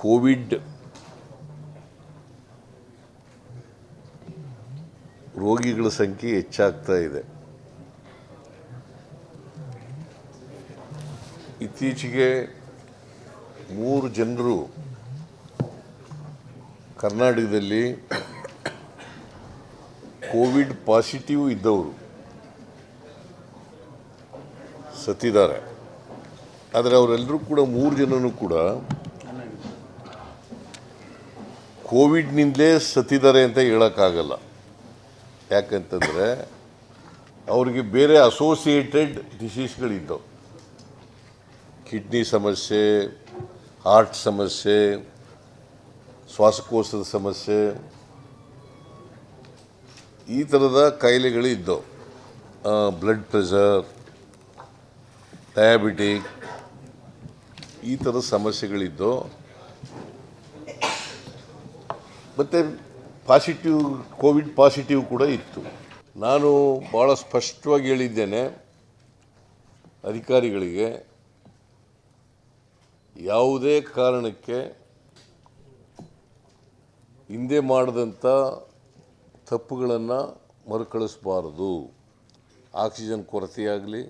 Covid ರೋಗಿಗಳ ಸಂಖ್ಯೆ ಹೆಚ್ಚಾಗ್ತಾ ಇದೆ. ಇತ್ತೀಚೆಗೆ ಮೂರು ಜನರು ಕರ್ನಾಟಕದಲ್ಲಿ ಕೋವಿಡ್ ಪಾಸಿಟಿವ್ ಇದ್ದವರು ಸತ್ತಿದ್ದಾರೆ. ಆದರೆ ಅವರೆಲ್ಲರೂ ಕೂಡ ಮೂರು ಜನನೂ ಕೂಡ ಕೋವಿಡ್ನಿಂದಲೇ ಸತ್ತಿದ್ದಾರೆ ಅಂತ ಹೇಳೋಕ್ಕಾಗಲ್ಲ. ಯಾಕಂತಂದರೆ ಅವರಿಗೆ ಬೇರೆ ಅಸೋಸಿಯೇಟೆಡ್ ಡಿಸೀಸ್ಗಳಿದ್ದವು ಕಿಡ್ನಿ ಸಮಸ್ಯೆ ಹಾರ್ಟ್ ಸಮಸ್ಯೆ, ಶ್ವಾಸಕೋಶದ ಸಮಸ್ಯೆ, ಈ ಥರದ ಕಾಯಿಲೆಗಳು ಇದ್ದವು. ಬ್ಲಡ್ ಪ್ರೆಷರ್ ಡಯಾಬಿಟಿಕ್ ಈ ಥರದ ಸಮಸ್ಯೆಗಳಿದ್ದು ಮತ್ತು ಪಾಸಿಟಿವ್ ಕೋವಿಡ್ ಪಾಸಿಟಿವ್ ಕೂಡ ಇತ್ತು. ನಾನು ಭಾಳ ಸ್ಪಷ್ಟವಾಗಿ ಹೇಳಿದ್ದೇನೆ, ಅಧಿಕಾರಿಗಳಿಗೆ ಯಾವುದೇ ಕಾರಣಕ್ಕೆ ಹಿಂದೆ ಮಾಡಿದಂಥ ತಪ್ಪುಗಳನ್ನು ಮರುಕಳಿಸಬಾರದು. ಆಕ್ಸಿಜನ್ ಕೊರತೆಯಾಗಲಿ,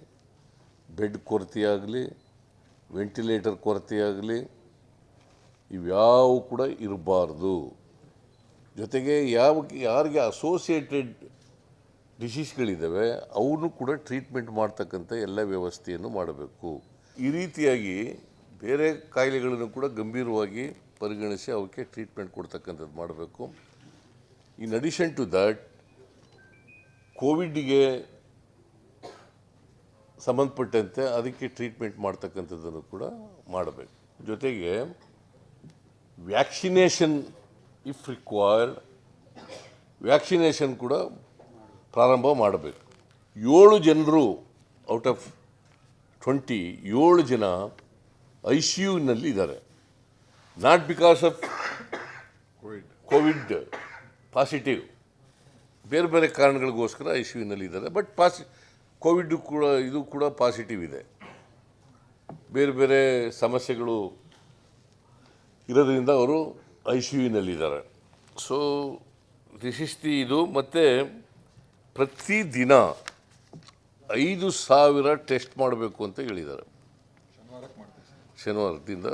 ಬೆಡ್ ಕೊರತೆಯಾಗಲಿ, ವೆಂಟಿಲೇಟರ್ ಕೊರತೆಯಾಗಲಿ, ಇವ್ಯಾವು ಕೂಡ ಇರಬಾರ್ದು. ಜೊತೆಗೆ ಯಾವ ಯಾರಿಗೆ ಅಸೋಸಿಯೇಟೆಡ್ ಡಿಸೀಸ್ಗಳಿದ್ದಾವೆ ಅವನು ಕೂಡ ಟ್ರೀಟ್ಮೆಂಟ್ ಮಾಡ್ತಕ್ಕಂಥ ಎಲ್ಲ ವ್ಯವಸ್ಥೆಯನ್ನು ಮಾಡಬೇಕು. ಈ ರೀತಿಯಾಗಿ ಬೇರೆ ಕಾಯಿಲೆಗಳನ್ನು ಕೂಡ ಗಂಭೀರವಾಗಿ ಪರಿಗಣಿಸಿ ಅವಕ್ಕೆ ಟ್ರೀಟ್ಮೆಂಟ್ ಕೊಡ್ತಕ್ಕಂಥದ್ದು ಮಾಡಬೇಕು. ಇನ್ ಅಡಿಷನ್ ಟು ದಟ್ ಕೋವಿಡ್ಗೆ ಸಂಬಂಧಪಟ್ಟಂತೆ ಅದಕ್ಕೆ ಟ್ರೀಟ್ಮೆಂಟ್ ಮಾಡ್ತಕ್ಕಂಥದ್ದನ್ನು ಕೂಡ ಮಾಡಬೇಕು. ಜೊತೆಗೆ ವ್ಯಾಕ್ಸಿನೇಷನ್ ಇಫ್ ರಿಕ್ವೈರ್ಡ್ ವ್ಯಾಕ್ಸಿನೇಷನ್ ಕೂಡ ಪ್ರಾರಂಭ ಮಾಡಬೇಕು. ಏಳು ಜನರು ಔಟ್ ಆಫ್ ಟ್ವೆಂಟಿ ಏಳು ಜನ ಐ ಸಿ ಯುನಲ್ಲಿ ಇದ್ದಾರೆ. Not because of COVID COVID positive. ಬೇರೆ ಬೇರೆ ಕಾರಣಗಳಿಗೋಸ್ಕರ ಐ ಸಿ ಯುನಲ್ಲಿ ಇದ್ದಾರೆ. ಬಟ್ ಪಾಸಿ, ಕೋವಿಡ್ ಕೂಡ, ಇದು ಕೂಡ ಪಾಸಿಟಿವ್ ಇದೆ. ಬೇರೆ ಬೇರೆ ಸಮಸ್ಯೆಗಳು ಇರೋದ್ರಿಂದ ಅವರು ಐ ಸಿ ಯುನಲ್ಲಿದ್ದಾರೆ ಸೊ ದಿಶಿಸ್ತಿ ಇದು ಮತ್ತು ಪ್ರತಿದಿನ ಐದು ಸಾವಿರ ಟೆಸ್ಟ್ ಮಾಡಬೇಕು ಅಂತ ಹೇಳಿದ್ದಾರೆ. ಶನಿವಾರದಿಂದ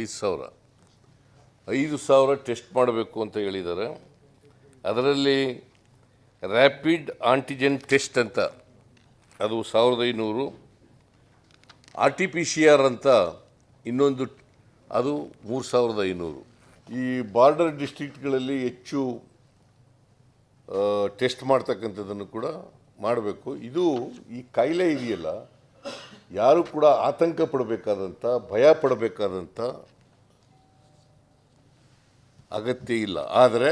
ಐದು ಸಾವಿರ. ಐದು ಸಾವಿರ ಟೆಸ್ಟ್ ಮಾಡಬೇಕು ಅಂತ ಹೇಳಿದ್ದಾರೆ. ಅದರಲ್ಲಿ ರ್ಯಾಪಿಡ್ ಆಂಟಿಜೆನ್ ಟೆಸ್ಟ್ ಅಂತ, ಅದು ಸಾವಿರದ ಐನೂರು. R T P C R ಅಂತ ಇನ್ನೊಂದು, ಅದು ಮೂರು ಸಾವಿರದ ಐನೂರು. ಈ ಬಾರ್ಡರ್ ಡಿಸ್ಟ್ರಿಕ್ಟ್ಗಳಲ್ಲಿ ಹೆಚ್ಚು ಟೆಸ್ಟ್ ಮಾಡ್ತಕ್ಕಂಥದ್ದನ್ನು ಕೂಡ ಮಾಡಬೇಕು. ಇದು ಈ ಕಾಯಿಲೆ ಇದೆಯಲ್ಲ, ಯಾರು ಕೂಡ ಆತಂಕ ಪಡಬೇಕಾದಂಥ, ಭಯ ಪಡಬೇಕಾದಂಥ ಅಗತ್ಯ ಇಲ್ಲ. ಆದರೆ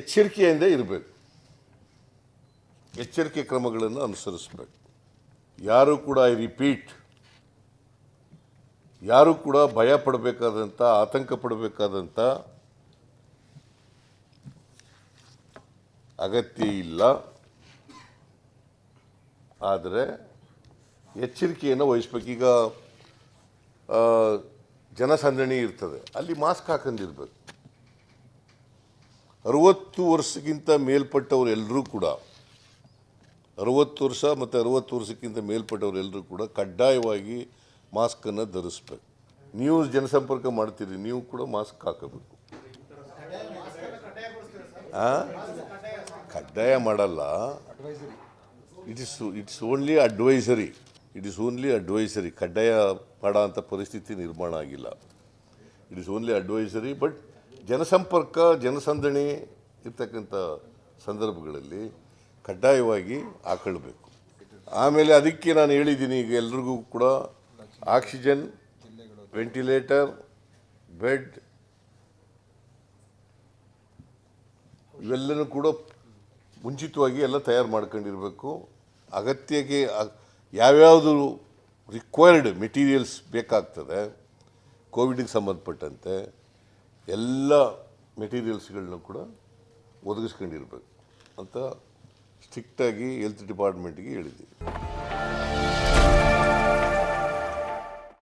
ಎಚ್ಚರಿಕೆಯಿಂದ ಇರಬೇಕು. ಎಚ್ಚರಿಕೆ ಕ್ರಮಗಳನ್ನು ಅನುಸರಿಸಬೇಕು. ಯಾರು ಕೂಡ ಐ ರಿಪೀಟ್ ಯಾರು ಕೂಡ ಭಯ ಪಡಬೇಕಾದಂಥ ಆತಂಕ ಪಡಬೇಕಾದಂಥ ಅಗತ್ಯ ಇಲ್ಲ. ಆದರೆ ಎಚ್ಚರಿಕೆಯನ್ನು ವಹಿಸ್ಬೇಕು. ಈಗ ಜನಸಂದಣಿ ಇರ್ತದೆ. ಅಲ್ಲಿ ಮಾಸ್ಕ್ ಹಾಕೊಂಡಿರ್ಬೇಕು ಅರುವತ್ತು ವರ್ಷಕ್ಕಿಂತ ಮೇಲ್ಪಟ್ಟವರು ಎಲ್ಲರೂ ಕೂಡ, ಅರುವತ್ತು ವರ್ಷ ಮತ್ತು ಅರುವತ್ತು ವರ್ಷಕ್ಕಿಂತ ಮೇಲ್ಪಟ್ಟವರು ಎಲ್ಲರೂ ಕೂಡ ಕಡ್ಡಾಯವಾಗಿ ಮಾಸ್ಕನ್ನು ಧರಿಸ್ಬೇಕು. ನೀವು ಜನಸಂಪರ್ಕ ಮಾಡ್ತೀರಿ, ನೀವು ಕೂಡ ಮಾಸ್ಕ್ ಹಾಕಬೇಕು. ಕಡ್ಡಾಯ ಮಾಡಲ್ಲ. It is it's only advisory it is only advisory ಕಡ್ಡಾಯ ಮಾಡೋ ಅಂಥ ಪರಿಸ್ಥಿತಿ ನಿರ್ಮಾಣ ಆಗಿಲ್ಲ. It is only advisory but ಜನಸಂಪರ್ಕ, ಜನಸಂದಣಿ ಇರ್ತಕ್ಕಂಥ ಸಂದರ್ಭಗಳಲ್ಲಿ ಕಡ್ಡಾಯವಾಗಿ ಹಾಕೊಳ್ಬೇಕು. ಆಮೇಲೆ ಅದಕ್ಕೆ ನಾನು ಹೇಳಿದ್ದೀನಿ, ಈಗ ಎಲ್ರಿಗೂ ಕೂಡ ಆಕ್ಸಿಜನ್, ವೆಂಟಿಲೇಟರ್, ಬೆಡ್, ಇವೆಲ್ಲನೂ ಕೂಡ ಮುಂಚಿತವಾಗಿ ಎಲ್ಲ ತಯಾರು ಮಾಡ್ಕೊಂಡಿರಬೇಕು. ಅಗತ್ಯಕ್ಕೆ ಯಾವ್ಯಾವುದು ರಿಕ್ವೈರ್ಡ್ ಮೆಟೀರಿಯಲ್ಸ್ ಬೇಕಾಗ್ತದೆ, ಕೋವಿಡಿಗೆ ಸಂಬಂಧಪಟ್ಟಂತೆ ಎಲ್ಲ ಮೆಟೀರಿಯಲ್ಸ್ಗಳನ್ನ ಕೂಡ ಒದಗಿಸ್ಕೊಂಡಿರ್ಬೇಕು ಅಂತ ಸ್ಟ್ರಿಕ್ಟಾಗಿ ಹೆಲ್ತ್ ಡಿಪಾರ್ಟ್ಮೆಂಟ್ಗೆ ಹೇಳಿದ್ದೀವಿ.